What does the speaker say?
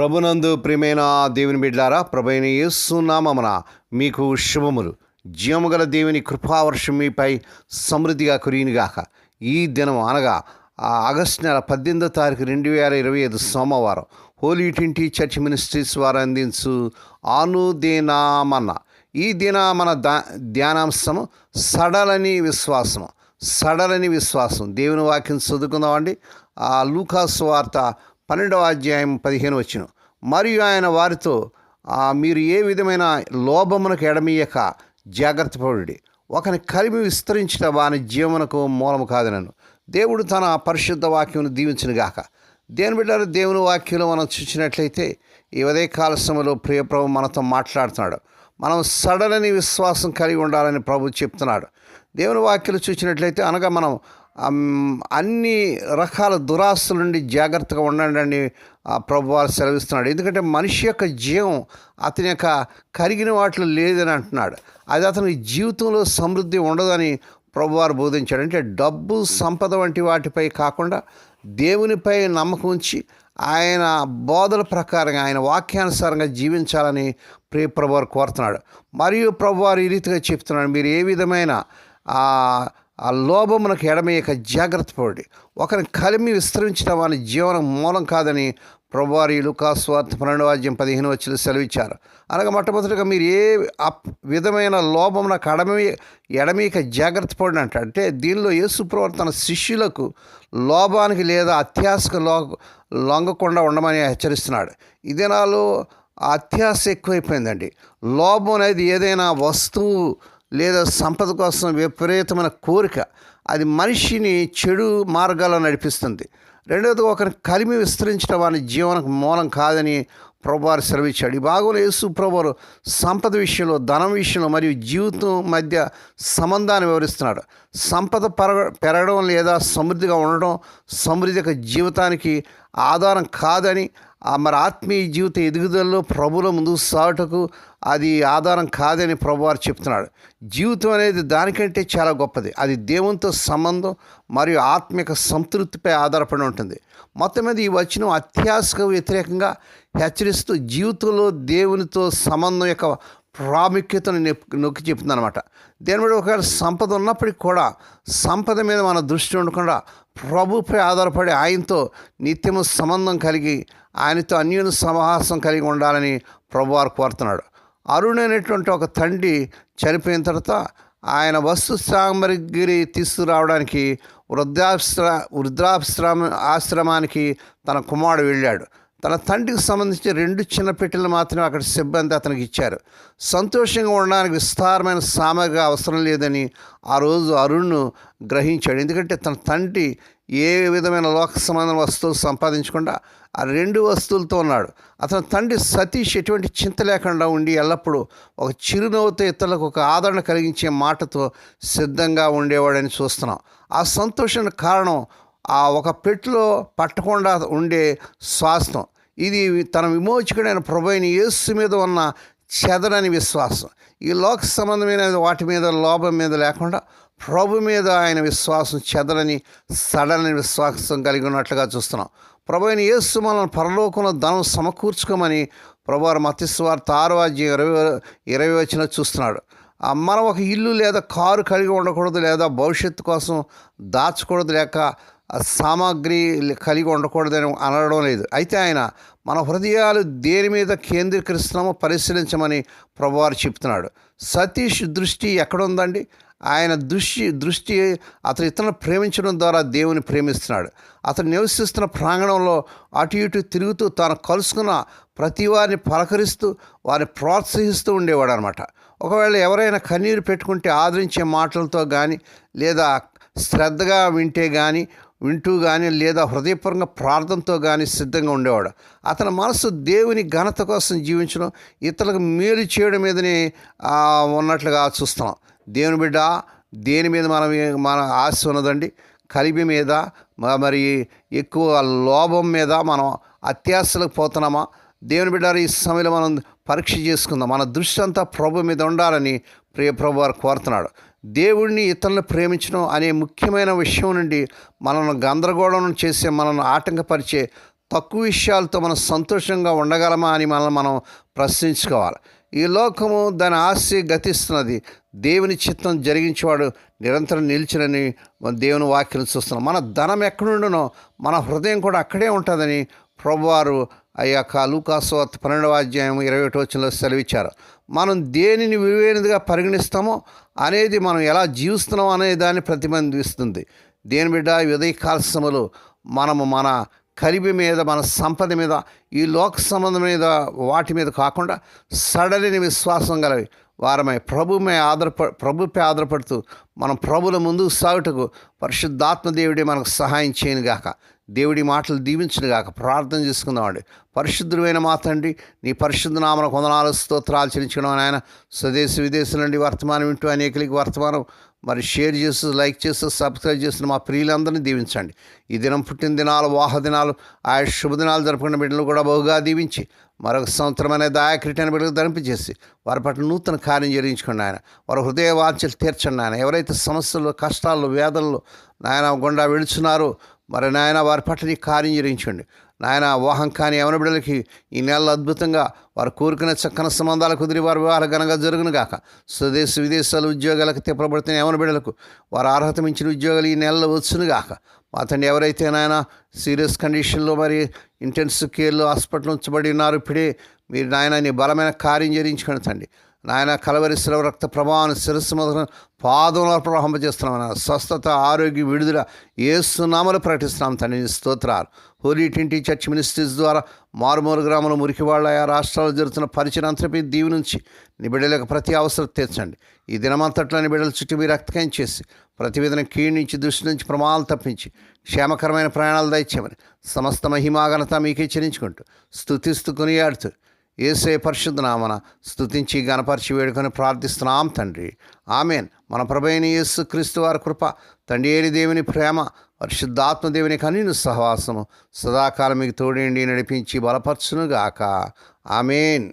ప్రభునందు ప్రియమైన దేవుని బిడ్డారా ప్రభైన యేసునామమున మీకు శుభములు. జీవముగల దేవుని కృపావర్షం మీపై సమృద్ధిగా కురియునిగాక. ఈ దినం అనగా ఆ ఆగస్టు నెల పద్దెనిమిదో తారీఖు రెండు వేల ఇరవై ఐదు సోమవారం హోలీ ట్వంటీ చర్చ్ మినిస్ట్రీస్ వారు అందించు ఆనుదేనామన్న ఈ దిన మన దా ధ్యానాంశము సడలని విశ్వాసము. సడలని విశ్వాసం. దేవుని వాక్యం చదువుకుందామండి. ఆ లూకాసు వార్త పన్నెండవ అధ్యాయం పదిహేను వచ్చిన. మరియు ఆయన వారితో మీరు ఏ విధమైన లోభమునకు ఎడమీయక జాగ్రత్త పడుడి. ఒకని కలిమి విస్తరించిన వాని జీవనకు మూలము కాదనను. దేవుడు తన పరిశుద్ధ వాక్యమును దీవించిన గాక. దేని బిడ్డారు దేవుని వాక్యంలో మనం చూసినట్లయితే ఈ ఉదయ కాల సమయంలో ప్రియప్రభు మనతో మాట్లాడుతున్నాడు. మనం సడలని విశ్వాసం కలిగి ఉండాలని ప్రభు చెప్తున్నాడు. దేవుని వాక్యలు చూసినట్లయితే అనగా మనం అన్ని రకాల దురాస్తుల నుండి జాగ్రత్తగా ఉండండి ఆ ప్రభు వారు సెలవిస్తున్నాడు. ఎందుకంటే మనిషి యొక్క జీవం అతని యొక్క కరిగిన వాటిలో లేదని అంటున్నాడు. అది అతని జీవితంలో సమృద్ధి ఉండదని ప్రభువారు బోధించాడు. అంటే డబ్బు సంపద వంటి వాటిపై కాకుండా దేవునిపై నమ్మకం ఉంచి ఆయన బోధల ప్రకారంగా ఆయన వాక్యానుసారంగా జీవించాలని ప్రియ ప్రభువారు కోరుతున్నాడు. మరియు ప్రభువారు ఈ రీతిగా చెప్తున్నాడు. మీరు ఏ విధమైన ఆ లోభమునకు ఎడమయ్యక జాగ్రత్త పడి ఒకరిని కలిమి విస్తరించడం వాని జీవనం మూలం కాదని ప్రభువారి లుకాస్వార్థ పన్నెండవాద్యం పదిహేను వచ్చిన సెలవిచ్చారు. అనగా మొట్టమొదటిగా మీరు ఏ అప్ విధమైన లోభమునకు అడమి ఎడమీక జాగ్రత్త పడిన అంటే. దీనిలో యేసు ప్రవర్తన శిష్యులకు లోభానికి లేదా అత్యాసకు లో లొంగకుండా ఉండమని హెచ్చరిస్తున్నాడు. ఈ దినాల్లో అత్యాస ఎక్కువైపోయిందండి. లోభం అనేది ఏదైనా వస్తువు లేదా సంపద కోసం విపరీతమైన కోరిక అది మనిషిని చెడు మార్గాల్లో నడిపిస్తుంది. రెండవది ఒకరిని కలిమి విస్తరించడం వాని జీవనకు మూలం కాదని ప్రభువారు సెలవిచ్చాడు. ఈ భాగంలో యేసు ప్రభువారు సంపద విషయంలో ధనం విషయంలో మరియు జీవితం మధ్య సంబంధాన్ని వివరిస్తున్నాడు. సంపద పెరగ పెరగడం లేదా సమృద్ధిగా ఉండడం సమృద్ధి యొక్క జీవితానికి ఆధారం కాదని ఆ మరి ఆత్మీయ జీవిత ఎదుగుదలలో ప్రభుల ముందు సాటుకు అది ఆధారం కాదని ప్రభువారు చెప్తున్నాడు. జీవితం అనేది దానికంటే చాలా గొప్పది. అది దేవునితో సంబంధం మరియు ఆత్మిక సంతృప్తిపై ఆధారపడి ఉంటుంది. మొత్తం మీద ఈ వచనం అత్యాశకు వ్యతిరేకంగా హెచ్చరిస్తూ జీవితంలో దేవునితో సంబంధం యొక్క ప్రాముఖ్యతను నొక్కి చెప్తుంది అనమాట దేని మీద ఒకవేళ సంపద ఉన్నప్పటికీ కూడా సంపద మీద మన దృష్టి ఉండకుండా ప్రభుపై ఆధారపడి ఆయనతో నిత్యము సంబంధం కలిగి ఆయనతో అన్యుని సమాహాసం కలిగి ఉండాలని ప్రభువారు కోరుతున్నాడు. అరుణైనటువంటి ఒక తండ్రి చనిపోయిన తర్వాత ఆయన వస్తు సామగ్రి తీసుకురావడానికి వృద్ధాశ్ర వృద్ధాశ్రమ ఆశ్రమానికి తన కుమారుడు వెళ్ళాడు. తన తండ్రికి సంబంధించిన రెండు చిన్న పెట్టెలు మాత్రమే అక్కడ సిబ్బంది అతనికి ఇచ్చారు. సంతోషంగా ఉండడానికి విస్తారమైన సామగ్రి అవసరం లేదని ఆ రోజు అరుణ్ను గ్రహించాడు. ఎందుకంటే తన తండ్రి ఏ విధమైన లోక సంబంధం వస్తువులు సంపాదించకుండా ఆ రెండు వస్తువులతో ఉన్నాడు. అతని తండ్రి సతీష్ ఎటువంటి చింత లేకుండా ఉండి ఎల్లప్పుడూ ఒక చిరునవ్వుతో ఇతరులకు ఒక ఆదరణ కలిగించే మాటతో సిద్ధంగా ఉండేవాడని చూస్తున్నాం. ఆ సంతోషానికి కారణం ఆ ఒక పెట్టులో పట్టకుండా ఉండే శ్వాసం ఇది తన విమోచకుడైన ప్రభు యేసు మీద ఉన్న చెదరని విశ్వాసం. ఈ లోక సంబంధమైన వాటి మీద లోభం మీద లేకుండా ప్రభు మీద ఆయన విశ్వాసం చెదరని సడలని విశ్వాసం కలిగి ఉన్నట్లుగా చూస్తున్నాం. ప్రభు అయిన యేసు మనల్ని పరలోకంలో ధనం సమకూర్చుకోమని ప్రభువారు వారు మత్స్వార్త ఆరో అధ్యాయం ఇరవై ఇరవై వచ్చిన చూస్తున్నాడు. మనం ఒక ఇల్లు లేదా కారు కలిగి ఉండకూడదు లేదా భవిష్యత్తు కోసం దాచకూడదు లేక సామాగ్రి కలిగి ఉండకూడదని అనడం లేదు. అయితే ఆయన మన హృదయాలు దేని మీద కేంద్రీకరిస్తున్నామో పరిశీలించమని ప్రభువారు చెప్తున్నాడు. సతీష్ దృష్టి ఎక్కడుందండి? ఆయన దృష్టి దృష్టి అతను ఇతను ప్రేమించడం ద్వారా దేవుని ప్రేమిస్తున్నాడు. అతను నివసిస్తున్న ప్రాంగణంలో అటు ఇటు తిరుగుతూ తాను కలుసుకున్న ప్రతి వారిని పలకరిస్తూ వారిని ప్రోత్సహిస్తూ ఉండేవాడు అనమాట ఒకవేళ ఎవరైనా కన్నీరు పెట్టుకుంటే ఆదరించే మాటలతో కానీ లేదా శ్రద్ధగా వింటే కానీ వింటూ కానీ లేదా హృదయపూర్వక ప్రార్థనతో కానీ సిద్ధంగా ఉండేవాడు. అతని మనసు దేవుని ఘనత కోసం జీవించడం ఇతరులకు మేలు చేయడం మీదనే ఉన్నట్లుగా చూస్తున్నాం. దేవుని బిడ్డ దేని మీద మనం మన ఆశ ఉన్నదండి? కలిపి మీద మరి ఎక్కువ లోభం మీద మనం అత్యాశలకు పోతున్నామా? దేవుని బిడ్డ ఈ సమయంలో మనం పరీక్ష చేసుకుందాం. మన దృష్టి అంతా ప్రభు మీద ఉండాలని ప్రియ ప్రభు వారు కోరుతున్నాడు. దేవుడిని ఇతరులను ప్రేమించడం అనే ముఖ్యమైన విషయం నుండి మనల్ని గందరగోళం చేసే మనల్ని ఆటంకపరిచే తక్కువ విషయాలతో మనం సంతోషంగా ఉండగలమా అని మనల్ని మనం ప్రశ్నించుకోవాలి. ఈ లోకము దాని ఆస్తి గతిస్తున్నది. దేవుని చిత్తం జరిగించేవాడు నిరంతరం నిలిచినని దేవుని వాక్యం చూస్తున్నాం. మన ధనం ఎక్కడుండునో మన హృదయం కూడా అక్కడే ఉంటుందని ప్రభువారు ఆ యొక్క లూకాసువార్త పన్నెండవ అధ్యాయం ఇరవై ఒకటి వచ్చిన సెలవిచ్చారు. మనం దేనిని విలువైనదిగా పరిగణిస్తామో అనేది మనం ఎలా జీవిస్తున్నాం అనే దాన్ని ప్రతిబింబిస్తుంది. దేని బిడ్డ ఉదయ ఉదయకాల సమయంలో మనము మన కలిపి మీద మన సంపద మీద ఈ లోక సంబంధం మీద వాటి మీద కాకుండా సడలిని విశ్వాసం గలవి. వారమై ప్రభుమే ఆధారప ప్రభుపై ఆధారపడుతూ మనం ప్రభుల ముందుకు సాగుటకు పరిశుద్ధాత్మ దేవుడే మనకు సహాయం చేయనుగాక. దేవుడి మాటలు దీవించునుగాక ప్రార్థన చేసుకుందామండి. పరిశుద్ధుడైన మా తండ్రి నీ పరిశుద్ధ నామన కొందనాలు స్తోత్రాలు చెల్లించడం ఆయన స్వదేశ విదేశాల నుండి వర్తమానం వింటూ అనేకలకి వర్తమానం. మరి షేర్ చేస్తూ లైక్ చేస్తూ సబ్స్క్రైబ్ చేస్తున్న మా ప్రియులందరినీ దీవించండి. ఈ దినం పుట్టిన దినాలు వాహ దినాలు ఆయా శుభదినాలు జరుపుకున్న బిడ్డలు కూడా బహుగా దీవించి మరొక సంవత్సరం అనే దాయక్రీటైన బిడ్డలు ధరింపజేసి వారి పట్ల నూతన కార్యం జరిగించుకోండి ఆయన వారి హృదయ వాంఛలు తీర్చండి ఆయన ఎవరైతే సమస్యలు కష్టాలు వేదనలు నాయన గుండా వెళుచున్నారో మరి నాయన వారి పట్ల నీ కార్యం జరిగించండి నాయన వాహం కాని యవన బిడ్డలకి ఈ నెలలో అద్భుతంగా వారు కోరుకునే చక్కని సంబంధాలు కుదిరి వారి వివాహాలు ఘనంగా జరుగును గాక. స్వదేశ విదేశాలు ఉద్యోగాలకు తిప్పబడుతున్న యవన బిడ్డలకు వారు అర్హత మించిన ఉద్యోగాలు ఈ నెలలో వచ్చును గాక. మా తండ్రి ఎవరైతే నాయన సీరియస్ కండిషన్లో మరి ఇంటెన్సివ్ కేర్లో హాస్పిటల్ ఉంచబడి ఉన్నారు ఇప్పుడే మీరు నాయన నీ బలమైన కార్యం జరిగించుకోండి తండ్రి. నాయన కలవరి శిలవ రక్త ప్రభావాన్ని శిరస్సు మొదలు పాదంలో ప్రవహింపజేస్తున్నాం నాయన. స్వస్థత ఆరోగ్య విడుదల ఏసునామలు ప్రకటిస్తున్నాం తండ్రి. స్తోత్రాలు. హోలీ టింటి చర్చ్ మినిస్ట్రీస్ ద్వారా మారుమూరు గ్రామంలో మురికివాళ్ళ ఆయా రాష్ట్రాల్లో జరుగుతున్న పరిచయం అంతటిపై దీవి నుంచి నిబిడలకు ప్రతి అవసరం తీర్చండి. ఈ దినమంతట్లో నీ బిడ్డల చుట్టూ మీరు రక్తకం చేసి ప్రతి విధంగా కీడు నుంచి దృష్టి నుంచి ప్రమాదాలు తప్పించి క్షేమకరమైన ప్రయాణాలు దయచేయమని సమస్త మహిమాఘనత మీకే చెల్లించుకుంటూ స్థుతిస్తూ కొనియాడుతూ ఏసే పరిశుద్ధ నామన స్థుతించి గణపరిచి వేడుకొని ప్రార్థిస్తున్నాం తండ్రి. ఆమెన్. మన ప్రభైన యేసు క్రీస్తు వారి కృప తండ్రి ఏడి దేవుని ప్రేమ పరిశుద్ధాత్మ దేవుని కనీను సహవాసము సదాకాలం మీకు తోడేండి నడిపించి బలపరచునుగాక. ఆమెన్.